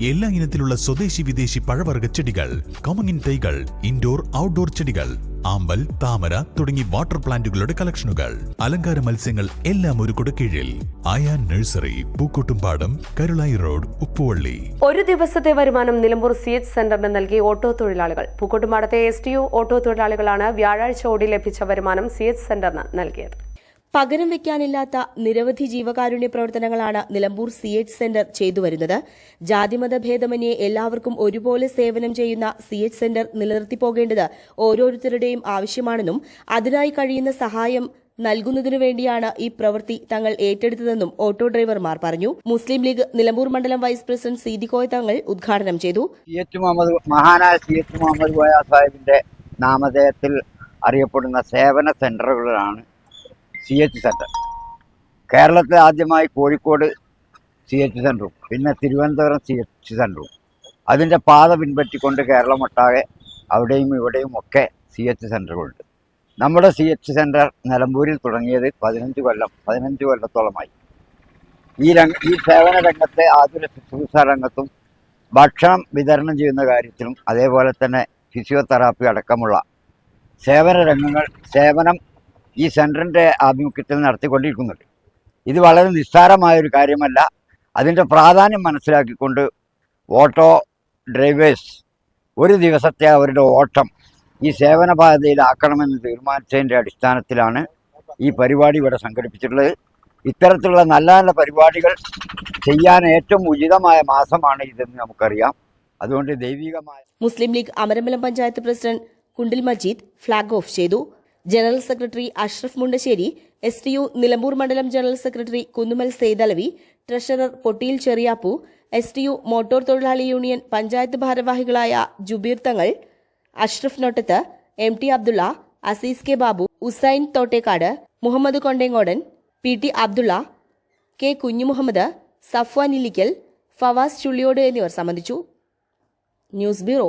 എല്ലാ ഇനത്തിലുള്ള സ്വദേശി വിദേശി പഴവർഗ ചെടികൾ കമങ്ങിൻ തൈകൾ ഇൻഡോർ ഔട്ട്ഡോർ ചെടികൾ ആമ്പൽ താമര തുടങ്ങി വാട്ടർ പ്ലാന്റുകളുടെ കളക്ഷനുകൾ അലങ്കാര മത്സ്യങ്ങൾ എല്ലാം ഒരു കീഴിൽ ആയാൻ നഴ്സറി പൂക്കോട്ടുംപാടം കരുളായി റോഡ് ഉപ്പുവള്ളി. ഒരു ദിവസത്തെ വരുമാനം നിലമ്പൂർ സി എച്ച് സെന്ററിന് നൽകി ഓട്ടോ തൊഴിലാളികൾ. പൂക്കോട്ടുംപാടത്തെ എസ് ടി ഒ ഓട്ടോ തൊഴിലാളികളാണ് വ്യാഴാഴ്ച ഓടി ലഭിച്ച വരുമാനം സി എച്ച് സെന്ററിന് നൽകിയത്. പകരം വയ്ക്കാനില്ലാത്ത നിരവധി ജീവകാരുണ്യ പ്രവർത്തനങ്ങളാണ് നിലമ്പൂർ സി എച്ച് സെന്റർ ചെയ്തുവരുന്നത് ജാതിമത ഭേദമന്യേ എല്ലാവർക്കും ഒരുപോലെ സേവനം ചെയ്യുന്ന സി എച്ച് സെന്റർ നിലനിർത്തിപ്പോകേണ്ടത് ഓരോരുത്തരുടെയും ആവശ്യമാണെന്നും അതിനായി കഴിയുന്ന സഹായം നൽകുന്നതിനു വേണ്ടിയാണ് ഈ പ്രവൃത്തി തങ്ങൾ ഏറ്റെടുത്തതെന്നും ഓട്ടോ ഡ്രൈവർമാർ പറഞ്ഞു. മുസ്ലിം ലീഗ് നിലമ്പൂർ മണ്ഡലം വൈസ് പ്രസിഡന്റ് സീദിക്കോയ് തങ്ങൾ ഉദ്ഘാടനം ചെയ്തു. മഹാനായ സി എച്ച് മുഹമ്മദ് കോയ നാമധേയത്തിൽ അറിയപ്പെടുന്ന സേവന സെന്ററുകളാണ് സി എച്ച് സെന്റർ കേരളത്തിൽ ആദ്യമായി കോഴിക്കോട് സി എച്ച് സെന്ററും പിന്നെ തിരുവനന്തപുരം സി എച്ച് സെന്ററും അതിന്റെ പാത പിൻപറ്റിക്കൊണ്ട് കേരളം ഒട്ടാകെ അവിടെയും ഇവിടെയും ഒക്കെ സി എച്ച് സെന്ററുകളുണ്ട് നമ്മുടെ സി എച്ച് സെന്റർ നിലമ്പൂരിൽ തുടങ്ങിയത് പതിനഞ്ച് കൊല്ലം പതിനഞ്ച് കൊല്ലത്തോളമായി. ഈ രംഗ ഈ സേവന രംഗത്തെ ആതുര ശുശ്രൂഷ രംഗത്തും ഭക്ഷണം വിതരണം ചെയ്യുന്ന കാര്യത്തിലും അതേപോലെ തന്നെ ഫിസിയോതെറാപ്പി അടക്കമുള്ള സേവന രംഗങ്ങൾ സേവനം ഈ സെന്ററിന്റെ ആഭിമുഖ്യത്തിൽ നടത്തിക്കൊണ്ടിരിക്കുന്നുണ്ട്. ഇത് വളരെ നിസ്സാരമായൊരു കാര്യമല്ല. അതിന്റെ പ്രാധാന്യം മനസ്സിലാക്കിക്കൊണ്ട് ഓട്ടോ ഡ്രൈവേഴ്സ് ഒരു ദിവസത്തെ അവരുടെ ഓട്ടം ഈ സേവന പാതയിലാക്കണമെന്ന് തീരുമാനിച്ചതിന്റെ അടിസ്ഥാനത്തിലാണ് ഈ പരിപാടി ഇവിടെ സംഘടിപ്പിച്ചിട്ടുള്ളത്. ഇത്തരത്തിലുള്ള നല്ല നല്ല പരിപാടികൾ ചെയ്യാൻ ഏറ്റവും ഉചിതമായ മാസമാണ് ഇതെന്ന് നമുക്കറിയാം. അതുകൊണ്ട് ദൈവികമായ Muslim League Amarambalam panchayat president Kundil Majeed flag off ചെയ്തു. General secretary Ashraf Mundassery S T U Nilambur മണ്ഡലം general secretary Kunnumal Saithalavi treasurer Pottiyil Cheriyappu S T U motor തൊഴിലാളി യൂണിയൻ പഞ്ചായത്ത് ഭാരവാഹികളായ Jubeer Thangal Ashraf Nottath M T Abdulla Aziz K Babu Usain Thottekkad Muhammad Kondengodan P T Abdulla K Kunjumuhammad Safwan Illikkal Fawaz Chulliyode എന്നിവർ സംബന്ധിച്ചു. News bureau